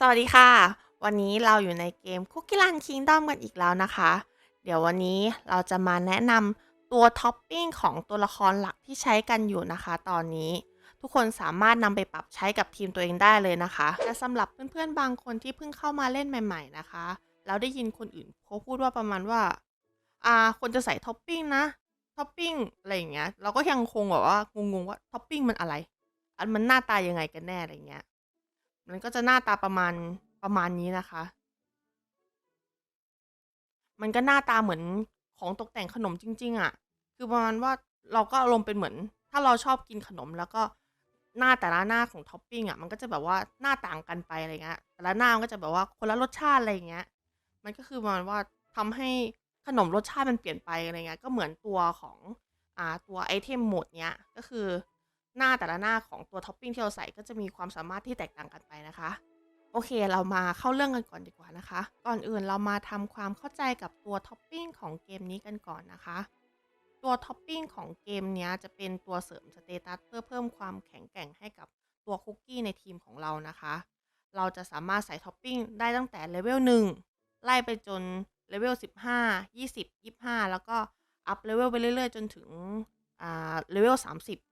สวัสดีค่ะ วันนี้เราอยู่ในเกม Cookie Run Kingdom กันอีกแล้วนะคะ เดี๋ยววันนี้เราจะมาแนะนำตัวท็อปปิ้งของตัวละครหลักที่ใช้กันอยู่นะคะ ตอนนี้ทุกคนสามารถนำไปปรับใช้กับทีมตัวเองได้เลยนะคะแต่สำหรับเพื่อนๆ บางคนที่เพิ่งเข้ามาเล่นใหม่ ๆ นะคะ แล้วได้ยินคนอื่นเขาพูดว่าประมาณว่า อ่าคนจะใส่ท็อปปิ้งนะท็อปปิ้งอะไรอย่างเงี้ยเราก็ยังคงแบบว่างงๆว่าท็อปปิ้งมันอะไร อันมันหน้าตายังไงกันแน่อะไรเงี้ย มันก็จะหน้าตาประมาณประมาณนี้นะคะ มันก็หน้าตาเหมือนของตกแต่งขนมจริง ๆอะคือประมาณว่าเราก็อารมณ์เป็นเหมือน ถ้าเราชอบกินขนมแล้วก็หน้าแต่ละหน้าของท็อปปิ้งอะมันก็จะแบบว่าหน้าต่างกันไปอะไรเงี้ยแต่ละหน้ามันก็จะแบบว่าคนละรสชาติอะไรเงี้ย มันก็คือประมาณว่าทำให้ขนมรสชาติมันเปลี่ยนไปอะไรเงี้ยก็เหมือนตัวของอ่าตัวไอเทมหมดเนี้ยก็คือ หน้าแต่ละหน้าของตัวท็อปปิ้งที่เราใส่ก็จะมีความสามารถที่แตกต่างกันไปนะคะ โอเค เรามาเข้าเรื่องกันก่อนดีกว่านะคะ ก่อนอื่นเรามาทำความเข้าใจกับตัวท็อปปิ้งของเกมนี้กันก่อนนะคะ ตัวท็อปปิ้งของเกมนี้จะเป็นตัวเสริมสเตตัสเพื่อเพิ่มความแข็งแกร่งให้กับตัวคุกกี้ในทีมของเรานะคะ เราจะสามารถใส่ท็อปปิ้งได้ตั้งแต่เลเวล1ไล่ไปจนเลเวล15 20 25 แล้วก็อัพเลเวลไปเรื่อยๆ จนถึงอ่าเลเวล30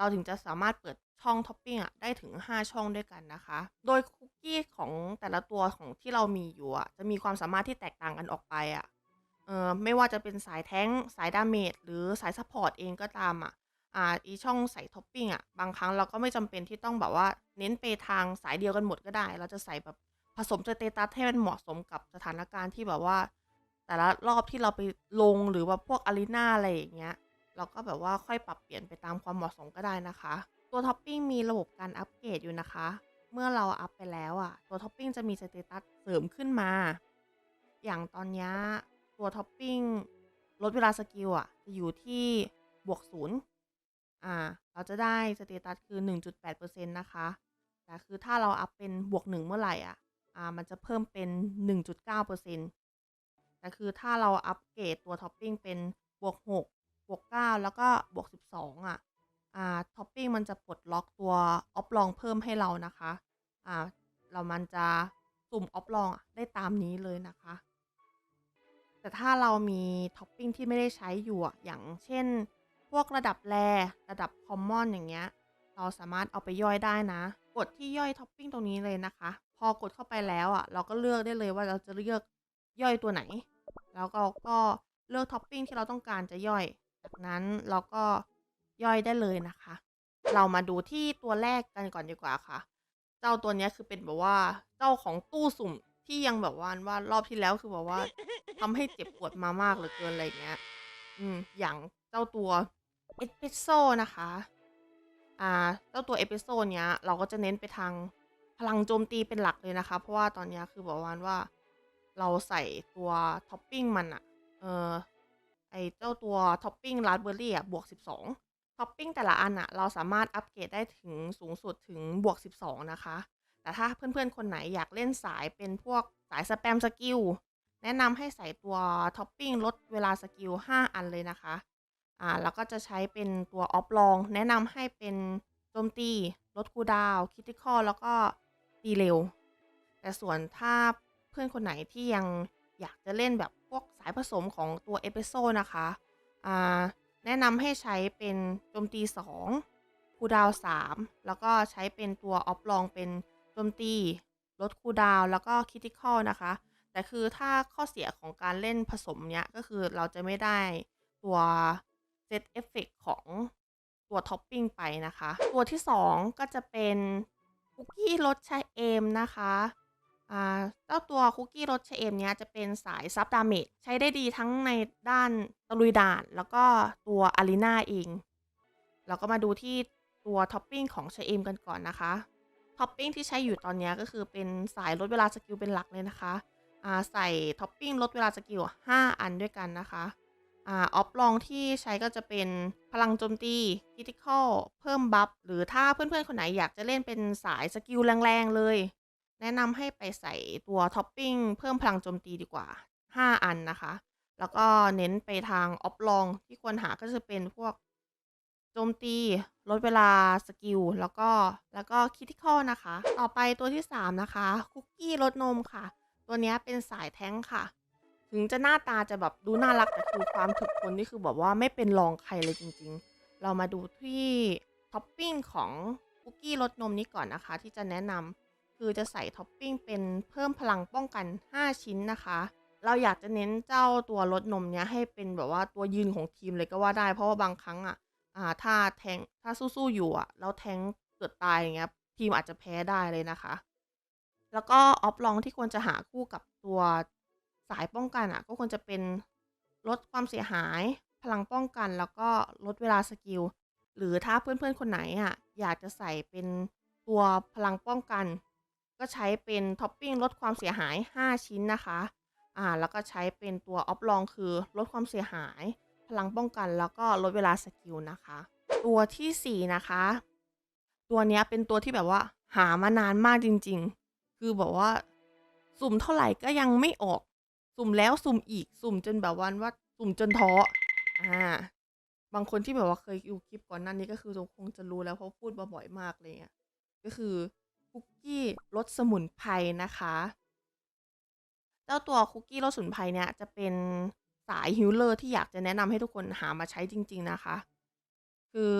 เราถึงจะสามารถเปิดช่องท็อปปิ้งอะได้ถึง 5 ช่องด้วยกันนะคะ โดยคุกกี้ของแต่ละตัวของที่เรามีอยู่อะจะมีความสามารถที่แตกต่างกันออกไปอะเออไม่ว่าจะเป็นสายแท้งสายดาเมจหรือสายซัพพอร์ตเองก็ตามอะอ่าอีช่องใส่ท็อปปิ้งอะบางครั้งเราก็ไม่จำเป็นที่ต้องแบบว่าเน้นไปทางสายเดียวกันหมดก็ได้ เราจะใส่แบบผสมสเตตัสให้มันเหมาะสมกับสถานการณ์ที่แบบว่า แต่ละรอบที่เราไปลงหรือว่าพวกอารีนาอะไรอย่างเงี้ย เราก็แบบว่าค่อยปรับเปลี่ยนไปตามความเหมาะสมก็ได้นะคะ ตัวท็อปปิ้งมีระบบการอัปเกรดอยู่นะคะ เมื่อเราอัพไปแล้วอะตัวท็อปปิ้งจะมีสเตตัสเสริมขึ้นมา อย่างตอนนี้ตัวท็อปปิ้งลดเวลาสกิลอะจะอยู่ที่บวกศูนย์อ่าเราจะได้สเตตัสคือ 1.8%นะคะแต่คือถ้าเราอัพเป็นบวกหนึ่งเมื่อไหร่อะอ่ามันจะเพิ่มเป็น 1.9%แต่คือถ้าเราอัปเกรดตัวท็อปปิ้งเป็นบวก6 บวก 9 แล้วก็บวก 12 อะ อ่า ท็อปปิ้งมันจะปลดล็อกตัวออฟลองเพิ่มให้เรานะคะ อ่า เรามันจะสุ่มออฟลองอะได้ตามนี้เลยนะคะ แต่ถ้าเรามีท็อปปิ้งที่ไม่ได้ใช้อยู่อะอย่างเช่น พวกระดับแรระดับคอมมอนอย่างเงี้ย เราสามารถเอาไปย่อยได้นะ กดที่ย่อยท็อปปิ้งตรงนี้เลยนะคะ พอกดเข้าไปแล้วอะ เราก็เลือกได้เลยว่าเราจะเลือกย่อยตัวไหน แล้วก็ก็เลือกท็อปปิ้งที่เราต้องการจะย่อย จากนั้นเราก็ย่อยได้เลยนะคะ เรามาดูที่ตัวแรกกันก่อนดีกว่าค่ะ เจ้าตัวเนี้ยคือเป็นแบบว่าเจ้าของตู้สุ่มที่ยังแบบว่าว่ารอบที่แล้วคือแบบว่าทำให้เจ็บปวดมามากเหลือเกินอะไรเงี้ย อืม อย่างเจ้าตัวเอสเปรสโซนะคะ อ่า เจ้าตัวเอสเปรสโซเนี้ย เราก็จะเน้นไปทางพลังโจมตีเป็นหลักเลยนะคะ เพราะว่าตอนเนี้ยคือบอกว่าว่า เราใส่ตัวท็อปปิ้งมันอะเออ ไอเจ้าตัวท็อปปิ้งราสเบอร์รี่อะบวก 12ท็อปปิ้งแต่ละอันอะเราสามารถอัปเกรดได้ถึงสูงสุดถึงบวก 12 นะคะ แต่ถ้าเพื่อนๆ คนไหนอยากเล่นสายเป็นพวกสายสแปมสกิลแนะนำให้ใส่ตัวท็อปปิ้งลดเวลาสกิล 5 อันเลยนะคะอ่าแล้วก็จะใช้เป็นตัวออฟลอง แนะนำให้เป็นโจมตีลดคูดาวคิติคอลแล้วก็ตีเร็ว แต่ส่วนถ้าเพื่อนคนไหนที่ยัง อยากจะเล่นแบบพวกสายผสมของตัวเอเปโซนะคะอ่าแนะนำให้ใช้เป็นโจมตี 2 คูดาว 3 แล้วก็ใช้เป็นตัวออฟลองเป็นโจมตี ลดคูดาว แล้วก็คิติคอลนะคะ แต่คือถ้าข้อเสียของการเล่นผสมเนี้ย ก็คือเราจะไม่ได้ตัวเซตเอฟเฟกของตัวท็อปปิ้งไปนะคะ ตัวที่ 2 ก็จะเป็นคุกกี้รสชาเอมนะคะ เจ้าตัวคุกกี้รสชเอมเนี้ยจะเป็นสายซับดาเมจใช้ได้ดีทั้งในด้านตะลุยด่าน แล้วก็ตัวอารีนาเอง เราก็มาดูที่ตัวท็อปปิ้งของเชเอมกันก่อนนะคะ ท็อปปิ้งที่ใช้อยู่ตอนนี้ก็คือเป็นสายลดเวลาสกิลเป็นหลักเลยนะคะใส่ท็อปปิ้งลดเวลาสกิล 5 อันด้วยกันนะคะอออฟลองที่ใช้ก็จะเป็นพลังโจมตีคิติคอลเพิ่มบัฟหรือถ้าเพื่อนๆ คนไหนอยากจะเล่นเป็นสายสกิลแรงๆเลย แนะนำให้ไปใส่ตัวท็อปปิ้งเพิ่มพลังโจมตีดีกว่า 5 อันนะคะ แล้วก็เน้นไปทางออฟลองที่ควรหาก็จะเป็นพวกโจมตี ลดเวลาสกิล แล้วก็แล้วก็ Critical นะคะ ต่อไปตัวที่ 3 นะคะ คุกกี้รสนมค่ะ ตัวนี้เป็นสายแท้งค่ะ ถึงจะหน้าตาจะแบบดูน่ารัก แต่คือความถึกทนนี่คือแบบว่าไม่เป็นรองใครเลยจริงๆ เรามาดูที่ท็อปปิ้งของคุกกี้รสนมนี้ก่อนนะคะ ที่จะแนะนำ คือจะใส่ท็อปปิ้งเป็นเพิ่มพลังป้องกัน 5 ชิ้นนะคะ เราอยากจะเน้นเจ้าตัวรสนมเนี้ยให้เป็นแบบว่าตัวยืนของทีมเลยก็ว่าได้ เพราะว่าบางครั้งอะอ่าถ้าแทงถ้าสู้ๆอยู่อะแล้วแทงเกิดตายอย่างเงี้ยทีมอาจจะแพ้ได้เลยนะคะ แล้วก็ออฟลองที่ควรจะหาคู่กับตัวสายป้องกันอะก็ควรจะเป็นลดความเสียหาย พลังป้องกัน แล้วก็ลดเวลาสกิลหรือถ้าเพื่อนๆคนไหนอะอยากจะใส่เป็นตัวพลังป้องกัน ก็ใช้เป็นท็อปปิ้งลดความเสียหาย 5 ชิ้นนะคะอ่าแล้วก็ใช้เป็นตัวออฟลองคือลดความเสียหาย พลังป้องกันแล้วก็ลดเวลาสกิลนะคะ ตัวทีสี่ 4 นะคะ ตัวนี้เป็นตัวที่แบบว่าหามานานมากจริง ๆ คือแบบว่าสุ่มเท่าไหร่ก็ยังไม่ออก สุ่มแล้วสุ่มอีกสุ่มจนแบบวันว่าสุ่มจนท้ออ่าบางคนที่แบบว่าเคยดูคลิปก่อนหน้านี้ก็คือคงจะรู้แล้วเพราะพูดบ่อยมากเลยอะก็คือ คุกกี้รสสมุนไพรนะคะ เจ้าตัวคุกกี้รสสมุนไพรเนี่ยจะเป็นสายฮิลเลอร์ที่อยากจะแนะนำให้ทุกคนหามาใช้จริง ๆนะคะ คือ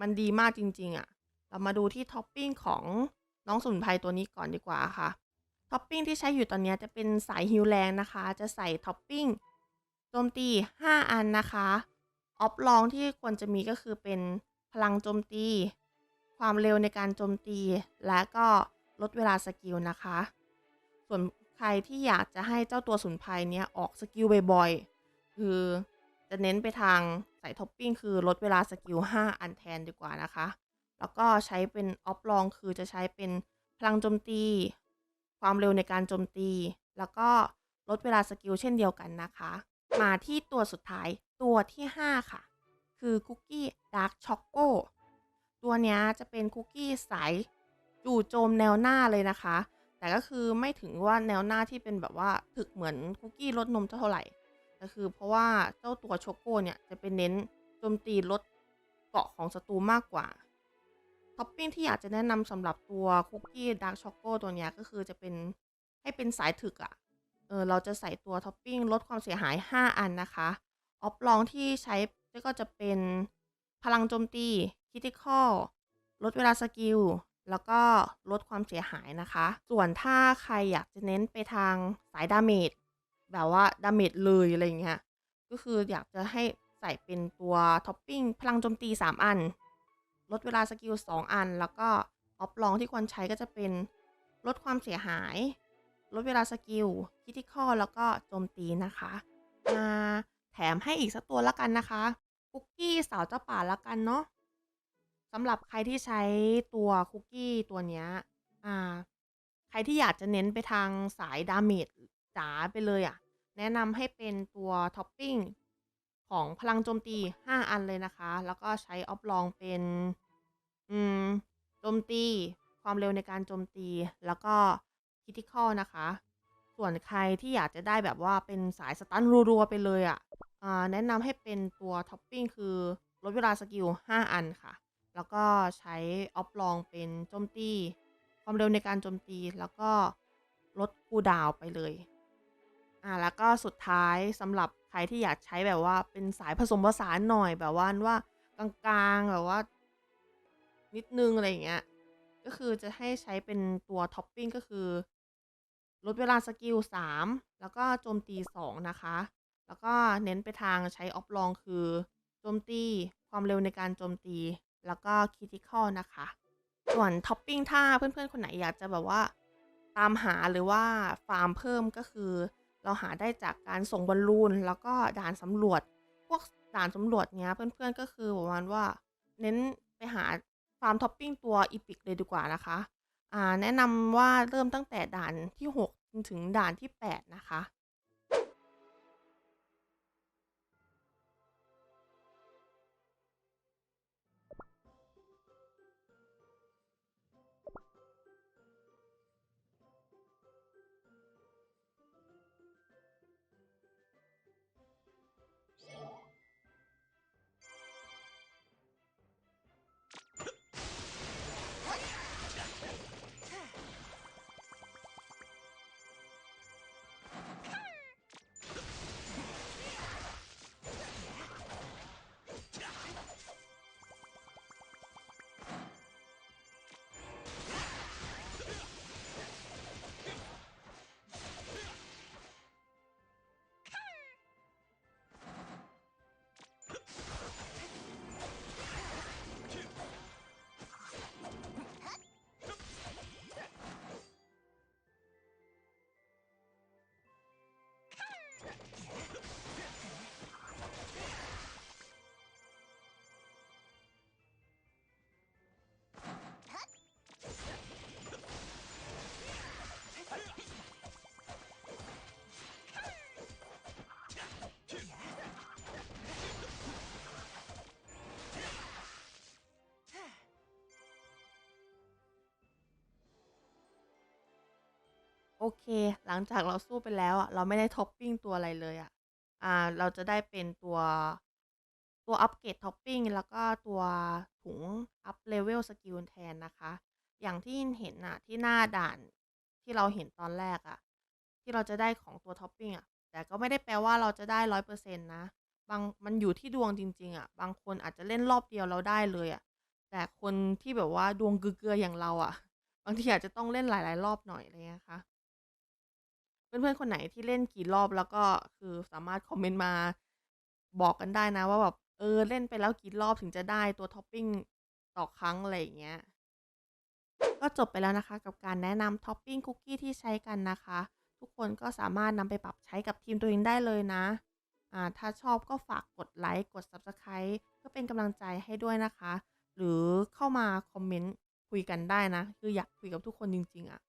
มันดีมากจริง ๆอะเรามาดูที่ท็อปปิ้งของน้องสมุนไพรตัวนี้ก่อนดีกว่าค่ะ ท็อปปิ้งที่ใช้อยู่ตอนนี้จะเป็นสายฮิลแรงนะคะ จะใส่ท็อปปิ้งโจมตี 5 อันนะคะ ออฟลองที่ควรจะมีก็คือเป็นพลังโจมตี ความเร็วในการโจมตี และก็ลดเวลาสกิลนะคะ ส่วนใครที่อยากจะให้เจ้าตัวสุนไพรเนี้ยออกสกิลบ่อยๆ คือจะเน้นไปทางใส่ท็อปปิ้งคือลดเวลาสกิล 5 อันแทนดีกว่านะคะ แล้วก็ใช้เป็นออฟลองคือจะใช้เป็นพลังโจมตี ความเร็วในการโจมตี แล้วก็ลดเวลาสกิลเช่นเดียวกันนะคะ มาที่ตัวสุดท้ายตัวที่ 5 ค่ะ คือคุกกี้ดาร์กช็อกโก ตัวเนี้ยจะเป็นคุกกี้สายจู่โจมแนวหน้าเลยนะคะ แต่ก็คือไม่ถึงว่าแนวหน้าที่เป็นแบบว่าถึกเหมือนคุกกี้รสนมเท่าไหร่แต่คือเพราะว่าเจ้าตัวช็อกโกเนี่ยจะเป็นเน้นโจมตีลดเกาะของศัตรูมากกว่าท็อปปิ้งที่อยากจะแนะนำสำหรับตัวคุกกี้ดาร์กช็อกโกตัวเนี้ยก็คือจะเป็นให้เป็นสายถึกอะ่ะ เออเราจะใส่ตัวท็อปปิ้งลดความเสียหาย 5 อันนะคะ ออฟลองที่ใช้ก็จะเป็นพลังโจมตี คิติคอลลดเวลาสกิล แล้วก็ลดความเสียหายนะคะ ส่วนถ้าใครอยากจะเน้นไปทางสายดาเมจแบบว่าดาเมจเลยอะไรเงี้ย ก็คืออยากจะให้ใส่เป็นตัวท็อปปิ้งพลังโจมตี 3 อัน ลดเวลาสกิล 2 อัน แล้วก็ออฟลองที่ควรใช้ก็จะเป็นลดความเสียหาย ลดเวลาสกิลคิติคอลแล้วก็โจมตีนะคะมาแถมให้อีกสักตัวละกันนะคะ คุกกี้สาวเจ้าป่าละกันเนาะ สำหรับใครที่ใช้ตัวคุกกี้ตัวเนี้ย อ่า ใครที่อยากจะเน้นไปทางสายดาเมจจ๋าไปเลยอะ่ะ แนะนำให้เป็นตัวท็อปปิ้งของพลังโจมตี 5 อันเลยนะคะ แล้วก็ใช้ออฟลองเป็น อืม โจมตี ความเร็วในการโจมตี แล้วก็คิติคอลนะคะ ส่วนใครที่อยากจะได้แบบว่าเป็นสายสตันรัวๆไปเลยอะ่ะแนะนำให้เป็นตัวท็อปปิ้งคือลดเวลาสกิล 5 อันค่ะ แล้วก็ใช้ออฟลองเป็นโจมตี ความเร็วในการโจมตีแล้วก็ลดคูดาวไปเลย อ่าแล้วก็สุดท้ายสำหรับใครที่อยากใช้แบบว่าเป็นสายผสมผสานหน่อยแบบว่าว่ากลางๆแบบว่า นิดนึงอะไรอย่างเงี้ยก็คือจะให้ใช้เป็นตัวท็อปปิ้งก็คือ ลดเวลาสกิล 3 แล้วก็โจมตี 2 นะคะ แล้วก็เน้นไปทางใช้ออฟลองคือโจมตีความเร็วในการโจมตี แล้วก็คิติคอลนะคะ ส่วนท็อปปิ้งถ้าเพื่อนๆ คนไหนอยากจะแบบว่า ตามหาหรือว่าฟาร์มเพิ่มก็คือ เราหาได้จากการส่งบอลลูน แล้วก็ด่านสำรวจ พวกด่านสำรวจเนี้ยเพื่อนๆก็คือประมาณว่า เน้นไปหาฟาร์มท็อปปิ้งตัวอีพิกเลยดีกว่านะคะ อ่า แนะนำว่าเริ่มตั้งแต่ด่านที่ 6 ถึงด่านที่ 8 นะคะ โอเค หลังจากเราสู้ไปแล้วอะเราไม่ได้ท็อปปิ้งตัวอะไรเลยอะอ่า เราจะได้เป็นตัว ตัวอัปเกรดท็อปปิ้งแล้วก็ตัวถุงอัพเลเวลสกิลแทนนะคะ อย่างที่เห็นน่ะที่หน้าด่านที่เราเห็นตอนแรกอะที่เราจะได้ของตัวท็อปปิ้งอะแต่ก็ไม่ได้แปลว่าเราจะได้ร้อยเปอร์เซ็นต์นะ บางมันอยู่ที่ดวงจริง ๆอะบางคนอาจจะเล่นรอบเดียวเราได้เลยอะแต่คนที่แบบว่าดวงเกลือๆอย่างเราอะบางทีอาจจะต้องเล่นหลาย ๆ รอบหน่อยอะไรเงี้ยค่ะ เพื่อนๆ คนไหนที่เล่นกี่รอบแล้วก็คือสามารถคอมเมนต์มาบอกกันได้นะว่าแบบเออเล่นไปแล้วกี่รอบถึงจะได้ตัวท็อปปิ้งต่อครั้งอะไรอย่างเงี้ย ก็จบไปแล้วนะคะ กับการแนะนำท็อปปิ้งคุกกี้ที่ใช้กันนะคะ ทุกคนก็สามารถนำไปปรับใช้กับทีมตัวเองได้เลยนะอ่าถ้าชอบก็ฝากกดไลค์กด Subscribe เพื่อเป็นกำลังใจให้ด้วยนะคะ หรือเข้ามาคอมเมนต์คุยกันได้นะ คืออยากคุยกับทุกคนจริง ๆอะ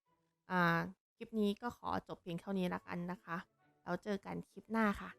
อ่า คลิปนี้ก็ขอจบเพียงเท่านี้ละกันนะคะ แล้วเจอกันคลิปหน้าค่ะ